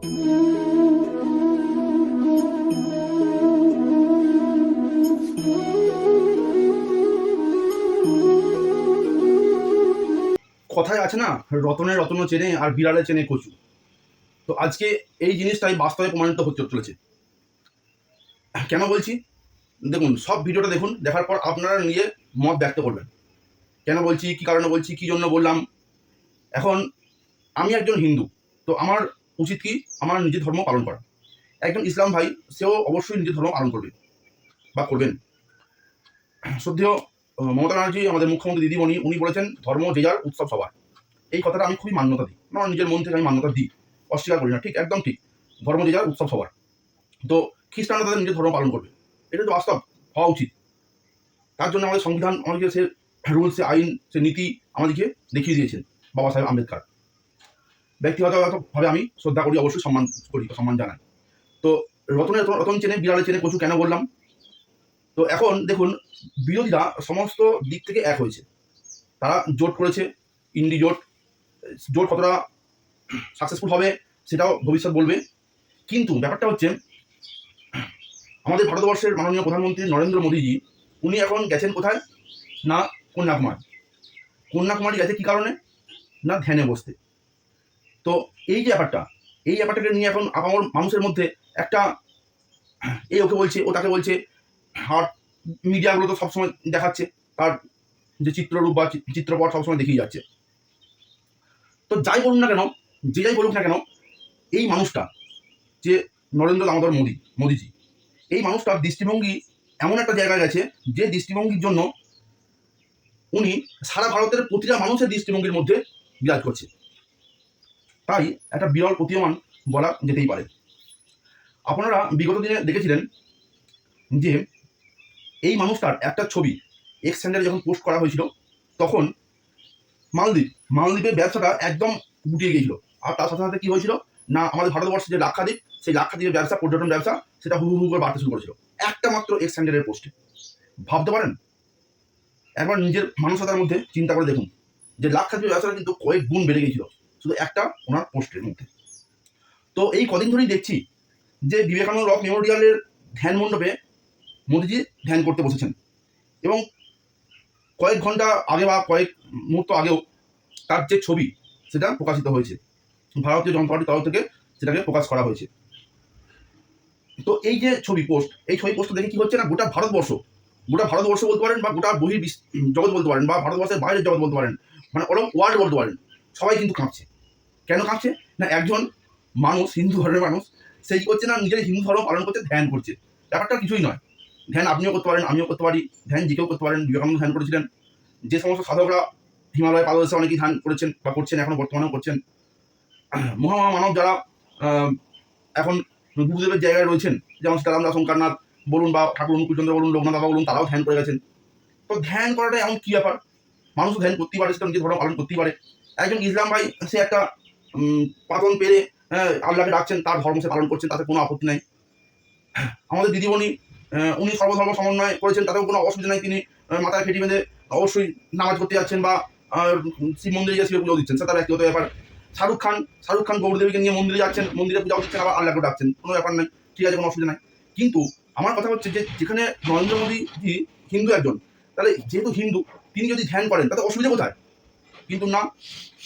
কথায় আছে না রতনের রতন চেনে আর বিড়ালে চেনে কচু। তো আজকে এই জিনিসটাই বাস্তবে প্রমাণিত হতে চলেছে। কেন বলছি? দেখুন, সব ভিডিওটা দেখুন, দেখার পর আপনারা নিজে মত ব্যক্ত করবেন। কেন বলছি, কি কারণে বলছি, কি জন্য বললাম? এখন, আমি একজন হিন্দু, তো আমার উচিত কি? আমার নিজের ধর্ম পালন করা। একজন ইসলাম ভাই, সেও অবশ্যই নিজের ধর্ম পালন করবে বা করবেন। শ্রদ্ধেয় মমতা ব্যানার্জি, আমাদের মুখ্যমন্ত্রী দিদিমণি, উনি বলেছেন, ধর্ম যে যার, উৎসব সবার। এই কথাটা আমি খুবই মান্যতা দিই। আমার নিজের মন থেকে আমি মান্যতা দিই, অস্বীকার করি না, ঠিক, একদম ঠিক। ধর্ম যে যার, উৎসব সবার। তো খ্রিস্টানরা তাদের নিজের ধর্ম পালন করবে। এটা তো বাস্তব, হওয়া উচিত। তার জন্য আমাদের সংবিধান, আমাদেরকে সে রুলস সে আইন, সে নীতি আমাদেরকে দেখিয়ে দিয়েছেন বাবা সাহেব আম্বেদকর। ব্যক্তিগতভাবে আমি শ্রদ্ধা করি, অবশ্যই সম্মান করি, সম্মান জানাই। তো রতনের রতন- চেনে, বিড়ালে চেনে কচু কেন বললাম? তো এখন দেখুন, বিরোধীরা সমস্ত দিক থেকে এক হয়েছে। তারা জোট করেছে, ইন্ডি জোট জোট কতটা সাকসেসফুল হবে সেটাও ভবিষ্যৎ বলবে। কিন্তু ব্যাপারটা হচ্ছে, আমাদের ভারতবর্ষের মাননীয় প্রধানমন্ত্রী নরেন্দ্র মোদীজি, উনি এখন গেছেন কোথায়? না, কন্যাকুমারী। কন্যাকুমারী গেছে কী কারণে? না, ধ্যানে বসতে। তো এই যে ব্যাপারটা, এই ব্যাপারটাকে নিয়ে এখন আপামর মানুষের মধ্যে একটা এই ওকে বলছে, ও তাকে বলছে, আর মিডিয়াগুলো তো সবসময় দেখাচ্ছে তার যে চিত্ররূপ বা চিত্রপট সবসময় দেখিয়ে যাচ্ছে। তো যাই বলুন না কেন, যে যাই বলুক না কেন, এই মানুষটা যে নরেন্দ্র দামোদর মোদী, মোদীজি, এই মানুষটার দৃষ্টিভঙ্গি এমন একটা জায়গায় গেছে যে দৃষ্টিভঙ্গির জন্য উনি সারা ভারতের প্রতিটা মানুষের দৃষ্টিভঙ্গির মধ্যে বিরাজ করছে। তাই একটা বিরল প্রতীয়মান বলা যেতেই পারে। আপনারা বিগত দিনে দেখেছিলেন যে এই মানুষটার একটা ছবি এক্স যখন পোস্ট করা হয়েছিল, তখন মালদ্বীপ, মালদ্বীপের ব্যবসাটা একদম গুটিয়ে গিয়েছিল। আর তার সাথে সাথে কী হয়েছিল? না, আমাদের ভারতবর্ষে যে লাক্ষাদ্বীপ, সেই লাক্ষাদ্বীপের ব্যবসা, পর্যটন ব্যবসা, সেটা হু হু করে বাড়তে শুরু করেছিল। একটা মাত্র এক্স স্যান্ডেলের পোস্টে ভাবতে পারেন? একবার নিজের মানসতার মধ্যে চিন্তা করে দেখুন যে লাক্ষাদ্বীপের ব্যবসাটা কিন্তু কয়েক গুণ বেড়ে গিয়েছিল। শুধু একটা ওনার পোস্টের মধ্যে। তো এই কদিন ধরেই দেখছি যে বিবেকানন্দ রক মেমোরিয়ালের ধ্যান মণ্ডপে মোদিজি ধ্যান করতে বসেছেন। এবং কয়েক ঘণ্টা আগে বা কয়েক মুহূর্ত আগেও তার যে ছবি, সেটা প্রকাশিত হয়েছে। ভারতীয় জনতা পার্টির তরফ থেকে সেটাকে প্রকাশ করা হয়েছে। তো এই যে ছবি পোস্ট, এই ছবি পোস্ট দেখে কি হচ্ছে না, গোটা ভারতবর্ষ গোটা ভারতবর্ষ বলতে পারেন বা গোটা বহির জগৎ বলতে পারেন বা ভারতবর্ষের বাইরের জগৎ বলতে পারেন মানে ওরকম ওয়ার্ল্ড বলতে পারেন। সবাই কিন্তু কাঁপছে। কেন কাঁপছে? না, একজন মানুষ, হিন্দু ধর্মের মানুষ সেই কি করছে না, নিজের হিন্দু ধর্ম পালন করছে, ধ্যান করছে। ব্যাপারটা কিছুই নয়। ধ্যান আপনিও করতে পারেন, আমিও করতে পারি। ধ্যান কেউ করতে পারেন, বিবেকানন্দ ধ্যান করেছিলেন। যে সমস্ত সাধকরা হিমালয় পাদদেশে অনেকেই ধ্যান করেছেন বা করছেন, এখন বর্তমানেও করছেন। মহামহা মানব যারা এখন গুরুদেবের জায়গায় রয়েছেন, যেমন সীতারাম দাস শঙ্করনাথ বলুন বা ঠাকুর অনুকূলচন্দ্র বলুন, লোকনাথ বাবা বলুন, তারাও ধ্যান করে গেছেন। তো ধ্যান করাটা এমন কি ব্যাপার? মানুষ ধ্যান করতেই পারে সেটা নিজের ধর্ম পালন করতেই পারে। একজন ইসলাম ভাই সে একটা পাতন পেরে আহ, আল্লাহকে ডাকছেন তার ধর্ম সে পালন করছেন তাতে কোনো আপত্তি নাই। আমাদের দিদিমণি উনি সর্বধর্ম সমন্বয় করেছেন তাতেও কোনো অসুবিধা নাই তিনি মাথায় ফেটি বেঁধে অবশ্যই নামাজ করতে যাচ্ছেন বা শিব মন্দিরে গিয়ে শিবের পুজো দিচ্ছেন সেটা ব্যক্তিগত ব্যাপার। শাহরুখ খান শাহরুখ খান গৌরদেবীকে নিয়ে মন্দিরে যাচ্ছেন মন্দিরে পূজা দিচ্ছেন আবার আল্লাহকে ডাকছেন কোনো ব্যাপার নাই ঠিক আছে কোনো অসুবিধা নাই। কিন্তু আমার কথা হচ্ছে যে যেখানে নরেন্দ্র মোদীজি হিন্দু একজন তাহলে যেহেতু হিন্দু তিনি যদি ধ্যান করেন তাতে অসুবিধা কোথায়? কিন্তু না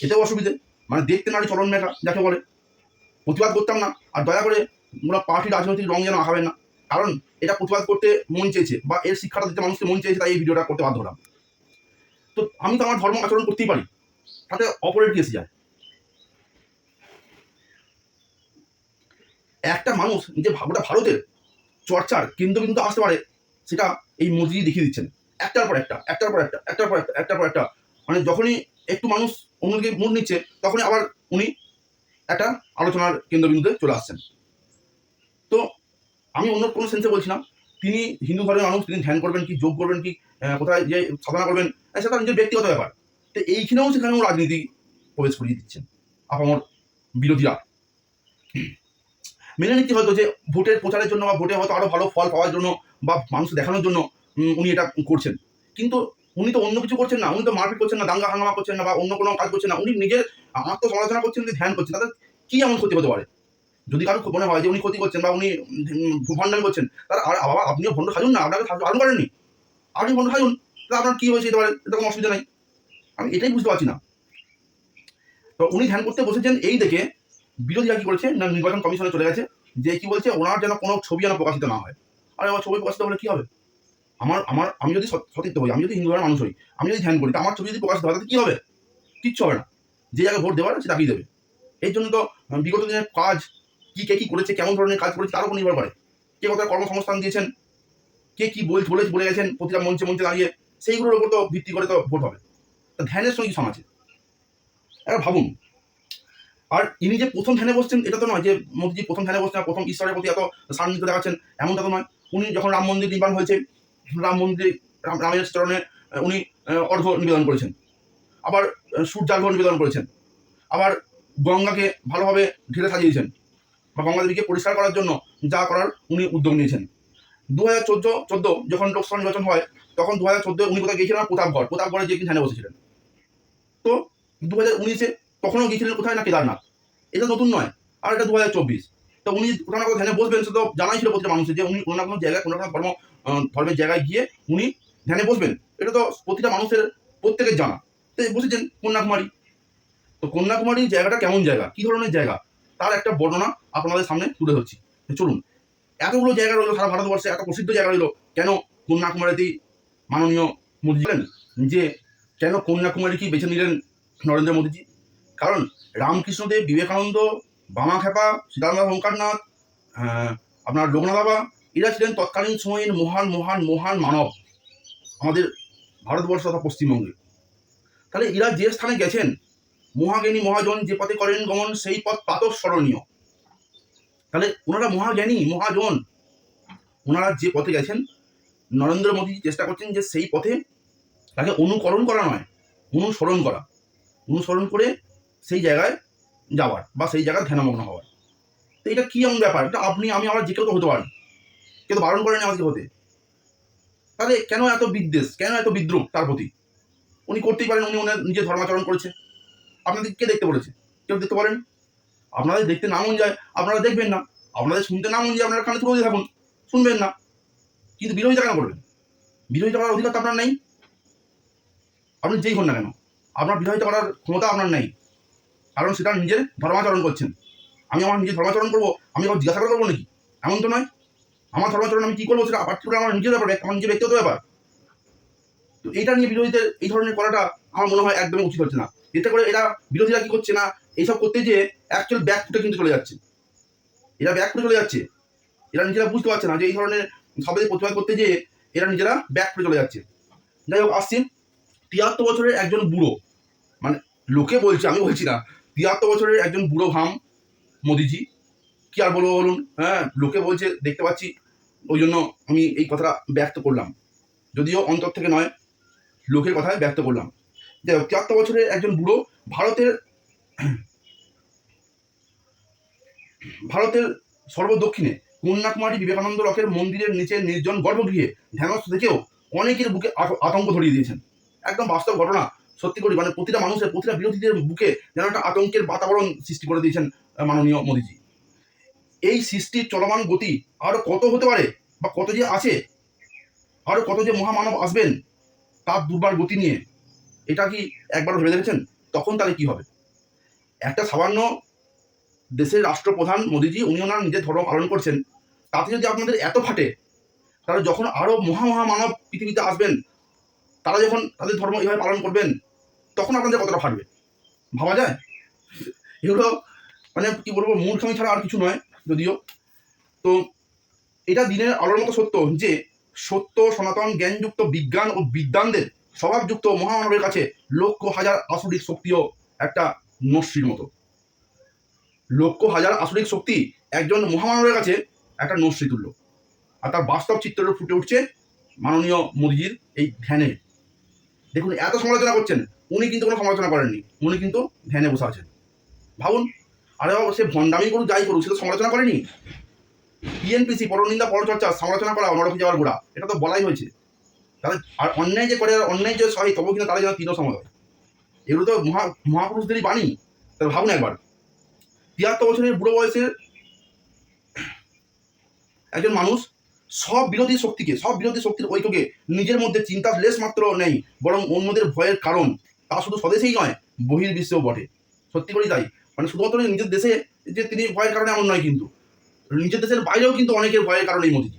এতেও অসুবিধে। মানে দেখতে নারী চরণ মেঘা যাকে বলে। প্রতিবাদ করতাম না, আর দয়া করে ওরা পার্টি রাজনৈতিক রং যেন আঁকাবেন না। কারণ এটা প্রতিবাদ করতে মন চেয়েছে, বা এর শিক্ষাটা দিতে মানুষকে মন চেয়েছে, তাই এই ভিডিওটা করতে বাধ্য হলাম। তো আমি তো আমার ধর্ম আচরণ করতেই পারি, তাতে অপরের কি এসে যায়? একটা মানুষ যে গোটা ভারতের চর্চার কেন্দ্রবিন্দু আসতে পারে, সেটা এই মোদিজি দেখিয়ে দিচ্ছেন। একটার পর একটা, একটার পর একটা, একটার পর একটা, একটার পর একটা। মানে যখনই একটু মানুষ অন্যদিকে মুড নিচ্ছে তখনই আবার উনি একটা আলোচনার কেন্দ্রবিন্দুতে চলে আসছেন। তো আমি অন্য কোনো সেন্সে বলছি না। তিনি হিন্দু ধর্মের মানুষ, তিনি ধ্যান করবেন কি, যোগ করবেন কি কোথায় যে সাধনা করবেন সেটা নিজের ব্যক্তিগত ব্যাপার। তো এইখানেও সেখানেও রাজনীতি প্রবেশ করিয়ে দিচ্ছেন আপামর বিরোধীরা। মেনে নিতে হয়তো যে ভোটের প্রচারের জন্য বা ভোটে হয়তো আরও ভালো ফল পাওয়ার জন্য বা মানুষ দেখানোর জন্য উনি এটা করছেন। কিন্তু উনি তো অন্য কিছু করছেন না, উনি তো মারপিট করছেন না, দাঙ্গা হাঙ্গামা করছেন না বা অন্য কোনো কাজ করছেন না, উনি নিজের আত্মসমালোচনা করছেন, উনি ধ্যান করছেন তাদের কি এমন ক্ষতি হতে পারে? যদি কারও মনে হয় যে উনি ক্ষতি করছেন বা উনি ভণ্ডামি করছেন তার আর বাবা, আপনিও ভণ্ড সাজুন না, আপনাকে সাজু- করেননি। আপনি ভণ্ড সাজুন, তাহলে আপনার কী হয়েছে এবারে এটা কোনো অসুবিধা নেই। আমি এটাই বুঝতে পারছি না। তো উনি ধ্যান করতে বসেছেন এই দেখে বিরোধীরা কি করেছে? না, নির্বাচন কমিশনে চলে গেছে, যে কি বলছে, ওনার যেন কোনো ছবি যেন প্রকাশিত না হয়। আর আমার ছবি প্রকাশিত হলে কী হবে? আমার আমার, আমি যদি সতীর্থ হই, আমি যদি হিন্দু ধর্মের মানুষ হই, আমি যদি ধ্যান করি, তা আমার ছবি যদি প্রকাশিত হয় তাতে কি হবে? কিচ্ছু হবে না। যে জায়গায় ভোট দেওয়ার, সে তাকিয়ে দেবে। এই জন্য তো বিগত দিনের কাজ, কি, কে কী করেছে, কেমন ধরনের কাজ করেছে, তার উপর নির্ভর করে। কে কত কর্মসংস্থান দিয়েছেন, কে কি বল বলে বলে গেছেন, প্রতিটা মঞ্চে মঞ্চে দাঁড়িয়ে, সেইগুলোর উপর তো ভিত্তি করে তো ভোট হবে। তা ধ্যানের সঙ্গে সমাজে এবার ভাবুন। আর ইনি যে প্রথম ধ্যানে বসছেন, এটা তো নয় যে মোদীজি প্রথম ধ্যানে বসছেন প্রথম ঈশ্বরের প্রতি এত সান্নিধ্য দেখাচ্ছেন, এমনটা তো নয়। উনি যখন রাম মন্দির নির্মাণ হয়েছে রাম মন্দির রাম রামের চরণে উনি আহ, অর্ঘ্য নিবেদন করেছেন। আবার আহ, সূর্যার্ঘ্য নিবেদন করেছেন। আবার গঙ্গাকে ভালোভাবে ঢেলে সাজিয়েছেন বা গঙ্গা দেবীকে পরিষ্কার করার জন্য যা করার উনি উদ্যোগ নিয়েছেন। দু হাজার চোদ্দ চোদ্দ যখন লোকসভা নির্বাচন হয় তখন দু হাজার চোদ্দ উনি কোথায় গিয়েছিলেন? প্রতাপগড়। প্রতাপগড়ে যে ধ্যানে বসেছিলেন। তো দু হাজার উনিশে তখনও গিয়েছিলেন কোথায় না কেদারনাথ? এটা নতুন নয় আর এটা দু হাজার চব্বিশ। তো উনি কোথাও না কোথাও ধ্যানে বসবেন সে তো জানাই ছিল প্রতিটা মানুষের যে উনি কোনো না কোনো জায়গায় কোনো না ধর্ম ধর্মের জায়গায় গিয়ে উনি ধ্যানে বসবেন। এটা তো প্রতিটা মানুষের প্রত্যেকের জানা। তো বসেছেন কন্যাকুমারী। তো কন্যাকুমারীর জায়গাটা কেমন জায়গা? কি ধরনের জায়গা? তার একটা বর্ণনা আপনাদের সামনে তুলে ধরছি। চলুন। এতগুলো জায়গা রইল সারা ভারতবর্ষে এত প্রসিদ্ধ জায়গা রইল। কেন কন্যাকুমারীতেই মাননীয় মোদী বলেন যে কেন কন্যাকুমারী কি বেছে নিলেন নরেন্দ্র মোদীজি? কারণ রামকৃষ্ণদেব বিবেকানন্দ বামাখ্যাপা সীতারাম ওঙ্কারনাথ আহ, আপনার লোকনাথ বাবা এরা ছিলেন তৎকালীন সময়ের মহান মহান মহান মানব। আমাদের ভারতবর্ষ তথা পশ্চিমবঙ্গে। তাহলে এরা যে স্থানে গেছেন, মহাজ্ঞানী মহাজন যে পথে করেন গমন, সেই পথ প্রাতঃস্মরণীয় তাহলে ওনারা মহাজ্ঞানী, মহাজন, ওনারা যে পথে গেছেন, নরেন্দ্র মোদী চেষ্টা করছেন যে সেই পথে তাকে অনুকরণ করা নয়, অনুসরণ করা। অনুসরণ করে সেই জায়গায় যাওয়ার বা সেই জায়গায় ধ্যানমগ্ন হওয়ার। তো এটা কি এমন ব্যাপার? এটা আপনি, আমি আমরা যে কেউ তো হতে পারি। কেউ তো বারণ করেনি আমাকে হতে। তাহলে কেন এত বিদ্বেষ? কেন এত বিদ্রুপ তার প্রতি? উনি করতেই পারেন, উনি ওনার নিজের ধর্মাচরণ করেছে। আপনাদের কে দেখতে বলেছে? কেউ দেখতে পারেন? আপনাদের দেখতে না মন যায়, আপনারা দেখবেন না। আপনাদের শুনতে না মন যায়, আপনারা কানে তুলে থাকুন, শুনবেন না। কিন্তু বিরোধিতা কেন করবেন? বিরোধিতা করার অধিকার তো আপনার নেই। আপনি যেই হন না কেন, আপনার বিরোধিতা করার ক্ষমতা আপনার নেই। কারণ সেটা নিজের ধর্মাচরণ করছেন। আমি আমার নিজের ধর্মাচরণ করব, আমি আবার জিজ্ঞাসা করে করব নাকি? এমন তো নয়। আমার ধর্মাচরণ আমি কী করব সেটা পার্টিকুলার আমার নিজের ব্যাপার আমার নিজের ব্যক্তিগত ব্যাপার। তো এটা নিয়ে বিরোধীদের এই ধরনের করাটা আমার মনে হয় একদমই উচিত হচ্ছে না। এতে করে এরা বিরোধীরা কি করছে না, এইসব করতে যে অ্যাকচুয়াল ব্যাক ফুটে কিন্তু চলে যাচ্ছে। এরা ব্যাক ফুটে চলে যাচ্ছে। এরা নিজেরা বুঝতে পারছে না যে এই ধরনের শব্দের প্রতিবাদ করতে যে এরা নিজেরা ব্যাক ফুটে চলে যাচ্ছে। যাই হোক, আসছি। তিয়াত্তর বছরের একজন বুড়ো মানে লোকে বলছে, আমি বলছি না, তিয়াত্তর বছরের একজন বুড়ো ভাম মোদিজি। কি আর বলব বলুন হ্যাঁ লোকে বলছে, দেখতে পাচ্ছি ওই জন্য আমি এই কথাটা ব্যক্ত করলাম। যদিও অন্তর থেকে নয়, লোকের কথায় ব্যক্ত করলাম। যাই হোক তিয়াত্তর বছরের একজন বুড়ো ভারতের ভারতের সর্বদক্ষিণে কন্যাকুমারী বিবেকানন্দ রকের মন্দিরের নিচে নির্জন গর্ভগৃহে ধ্যানস্থ থেকেও অনেকের বুকে আত- আতঙ্ক ধরিয়ে দিয়েছেন। একদম বাস্তব ঘটনা। সত্যি করি মানে প্রতিটা মানুষের, প্রতিটা বিরোধীদের বুকে যেন একটা আতঙ্কের বাতাবরণ সৃষ্টি করে দিয়েছেন মাননীয় মোদীজি। এই সৃষ্টির চলমান গতি আরও কত হতে পারে? বা কত যে আছে, আরও কত যে মহামানব আসবেন তার দুর্বার গতি নিয়ে, এটা কি একবার ভেবে দেখেছেন? তখন তাহলে কি হবে? একটা সামান্য দেশের রাষ্ট্রপ্রধান মোদীজি উনি ওনার নিজের ধর্ম পালন করছেন, তাতে যদি আপনাদের এত ফাটে, তাহলে যখন আরও মহা মহা মানব পৃথিবীতে আসবেন, তারা যখন তাদের ধর্ম এইভাবে পালন করবেন, তখন আপনাদের কতটা ফাটবে? ভাবা যায়? এগুলো মানে কি বলব, মূর্খামি ছাড়া আর কিছু নয়, যদিও। তো এটা দিনের আলোর মতো সত্য যে সত্য, সনাতন, জ্ঞানযুক্ত বিজ্ঞান ও বিদ্যানদের স্বভাবযুক্ত মহামানবের কাছে লক্ষ হাজার আসরিক শক্তিও একটা নস্যির মতো। লক্ষ হাজার আসরিক শক্তি একজন মহামানবের কাছে একটা নস্যি তুল্য। আর তার বাস্তব চিত্রটা ফুটে উঠছে মাননীয় মোদীজির এই ধ্যানে। দেখুন, এত সমালোচনা করছেন, উনি কিন্তু কোনো সমালোচনা করেননি, উনি কিন্তু ধ্যানে বসে আছেন। ভাবুন, আরে বাবা, সে ভণ্ডামি করুক, যাই করুক, সে তো সমালোচনা করেনি। টিএনপিসি পরনিন্দা পরচর্চা, সমালোচনা করা নরকি যাওয়ার গোড়া এটা তো বলাই হয়েছে। তাহলে আর অন্যায় যে করে, আর অন্যায় যে সহায় তবু কিন্তু তারা যেন তিনও সমাজ হয়। এগুলো তো মহা, মহাপুরুষদেরই বাণী, তাহলে ভাবুন একবার। তিয়াত্তর বছরের বুড়ো বয়সের একজন মানুষ সব বিরোধী শক্তিকে, সব বিরোধী শক্তির ঐক্যকে নিজের মধ্যে চিন্তা লেশ মাত্র নেই, বরং অন্যদের ভয়ের কারণ। তা শুধু স্বদেশেই নয়, বহির্বিশ্বেও বটে। সত্যি করেই তাই। মানে শুধুমাত্র নিজের দেশে যে তিনি ভয়ের কারণে এমন নয় কিন্তু। নিজের দেশের বাইরেও কিন্তু অনেকের ভয়ের কারণে এই মোদিজি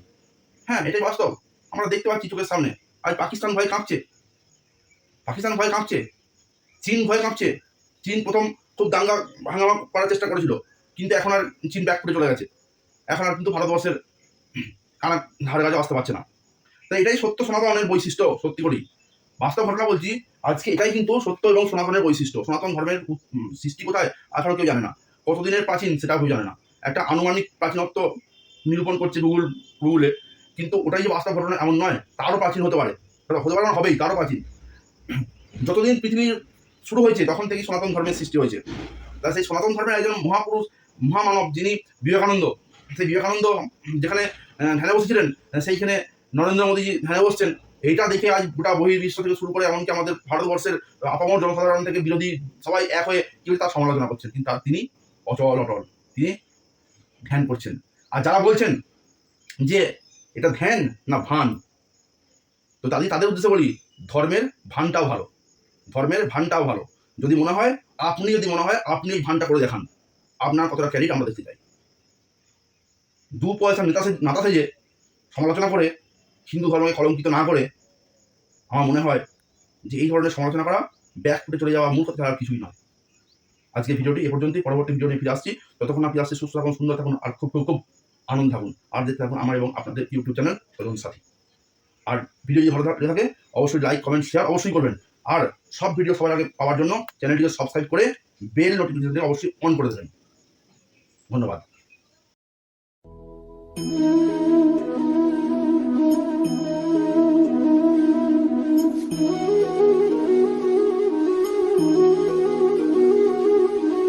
হ্যাঁ এটাই বাস্তব। আমরা দেখতে পাচ্ছি চোখের সামনে। আজ পাকিস্তান ভয় কাঁপছে। পাকিস্তান ভয় কাঁপছে। চীন ভয় কাঁপছে। চীন প্রথম খুব দাঙ্গা হাঙ্গামা করার চেষ্টা করেছিল। কিন্তু এখন আর চীন ব্যাক করে চলে গেছে। এখন আর কিন্তু ভারতবর্ষের কানা ধারে কাছে আসতে পারছে না। তাই এটাই সত্য সনাতনের বৈশিষ্ট্য, সত্যি করি বাস্তব ঘটনা বলছি, আজকে এটাই কিন্তু সত্য এবং সনাতনের বৈশিষ্ট্য। সনাতন ধর্মের সৃষ্টি কোথায় এখনও কেউ জানে না। কতদিনের প্রাচীন, সেটা কেউ জানে না। একটা আনুমানিক প্রাচীনত্ব নিরূপণ করছে গুগল, গুগলে। কিন্তু ওটাই যে বাস্তব ঘটনা এমন নয়, তারও প্রাচীন হতে পারে। হতে পারে না, হবেই, তারও প্রাচীন। যতদিন পৃথিবীর শুরু হয়েছে, তখন থেকেই সনাতন ধর্মের সৃষ্টি হয়েছে। তা সেই সনাতন ধর্মের একজন মহাপুরুষ, মহামানব যিনি বিবেকানন্দ, সেই বিবেকানন্দ যেখানে ধ্যানে বসেছিলেন, সেইখানে নরেন্দ্র মোদীজি ধ্যানে বসছেন। এইটা দেখে আজ গোটা বহির্বিশ্ব থেকে শুরু করে এমনকি আমাদের ভারতবর্ষের আপামর জনসাধারণ থেকে বিরোধী সবাই এক হয়ে কেউ তার সমালোচনা করছেন। কিন্তু তিনি অচল, অটল। তিনি ধ্যান করছেন। আর যারা বলছেন যে এটা ধ্যান না ভান, তো তাদের তাদের উদ্দেশ্যে বলি, ধর্মের ভানটাও ভালো। ধর্মের ভানটাও ভালো। যদি মনে হয়, আপনি যদি মনে হয়, আপনি ভানটা করে দেখান। আপনার কতটা ক্যারিট আমরা দেখতে চাই। দু পয়সা নেতা সে- নাতা সেজে সমালোচনা করে, হিন্দু ধর্মকে কলঙ্কিত না করে, আমার মনে হয় যে এই ধরনের সমালোচনা করা ব্যাক ফুটে চলে যাওয়া ছাড়া আর কিছুই নয়। আজকে ভিডিওটি এ পর্যন্তই। পরবর্তী ভিডিও নিয়ে ফিরে আসছি। ততক্ষণ আপনি আসছে সুস্থ থাকুন, সুন্দর থাকুন, আর খুব খুব খুব আনন্দ থাকুন। আর দেখতে থাকুন আমার এবং আপনাদের ইউটিউব চ্যানেল চলুন সাথী। আর ভিডিও যদি ভালো থাকে, অবশ্যই লাইক কমেন্ট শেয়ার অবশ্যই করবেন। আর সব ভিডিও সবার আগে পাওয়ার জন্য চ্যানেলটিকে সাবস্ক্রাইব করে বেল নোটিফিকেশন অবশ্যই অন করে দেবেন। ধন্যবাদ।